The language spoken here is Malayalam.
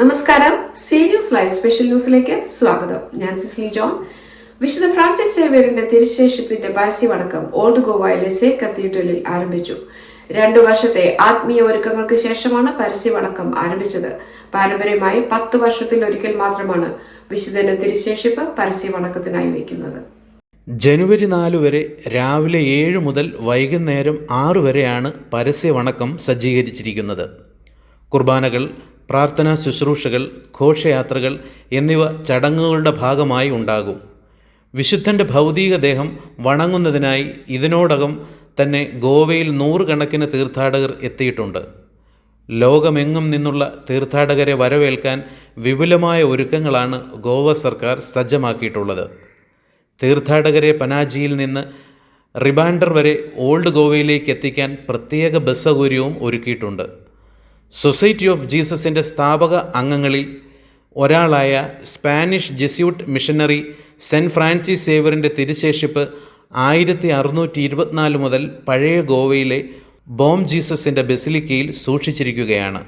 നമസ്കാരം. സി ന്യൂസ് ലൈവ് സ്പെഷ്യൽ ന്യൂസിലേക്ക് സ്വാഗതം. ഞാൻ സിസ്ലി ജോൺ. വിശുദ്ധ ഫ്രാൻസിസ് സേവ്യറിന്റെ തിരുശേഷിപ്പിന്റെ പരസ്യമടക്കം ഓൾഡ് ഗോവയിലെ സേ കത്തീഡ്രലിൽ ആരംഭിച്ചു. രണ്ടു വർഷത്തെ ആത്മീയ ഒരുക്കങ്ങൾക്ക് ശേഷമാണ് പരസ്യമടക്കം ആരംഭിച്ചത്. പാരമ്പര്യമായി പത്ത് വർഷത്തിൽ ഒരിക്കൽ മാത്രമാണ് വിശുദ്ധന്റെ തിരുശേഷിപ്പ് പരസ്യമടക്കത്തിനായി വയ്ക്കുന്നത്. ജനുവരി നാല് വരെ രാവിലെ ഏഴ് മുതൽ വൈകുന്നേരം ആറ് വരെയാണ് പരസ്യവണക്കം സജ്ജീകരിച്ചിരിക്കുന്നത്. കുർബാനകൾ പ്രാർത്ഥനാ ശുശ്രൂഷകൾ ഘോഷയാത്രകൾ എന്നിവ ചടങ്ങുകളുടെ ഭാഗമായി ഉണ്ടാകും. വിശുദ്ധന്റെ ഭൗതിക ദേഹം വണങ്ങുന്നതിനായി ഇതിനോടകം തന്നെ ഗോവയിൽ നൂറുകണക്കിന് തീർത്ഥാടകർ എത്തിയിട്ടുണ്ട്. ലോകമെങ്ങും നിന്നുള്ള തീർത്ഥാടകരെ വരവേൽക്കാൻ വിപുലമായ ഒരുക്കങ്ങളാണ് ഗോവ സർക്കാർ സജ്ജമാക്കിയിട്ടുള്ളത്. തീർത്ഥാടകരെ പനാജിയിൽ നിന്ന് റിബാൻഡർ വരെ ഓൾഡ് ഗോവയിലേക്ക് എത്തിക്കാൻ പ്രത്യേക ബസ് സൗകര്യവും ഒരുക്കിയിട്ടുണ്ട്. സൊസൈറ്റി ഓഫ് ജീസസിന്റെ സ്ഥാപക അംഗങ്ങളിൽ ഒരാളായ Spanish Jesuit missionary saint Francis സേവറിന്റെ തിരുശേഷിപ്പ് ആയിരത്തി അറുന്നൂറ്റി ഇരുപത്തിനാല് മുതൽ പഴയ ഗോവയിലെ ബോം ജീസസിന്റെ ബെസിലിക്കയിൽ സൂക്ഷിച്ചിരിക്കുകയാണ്.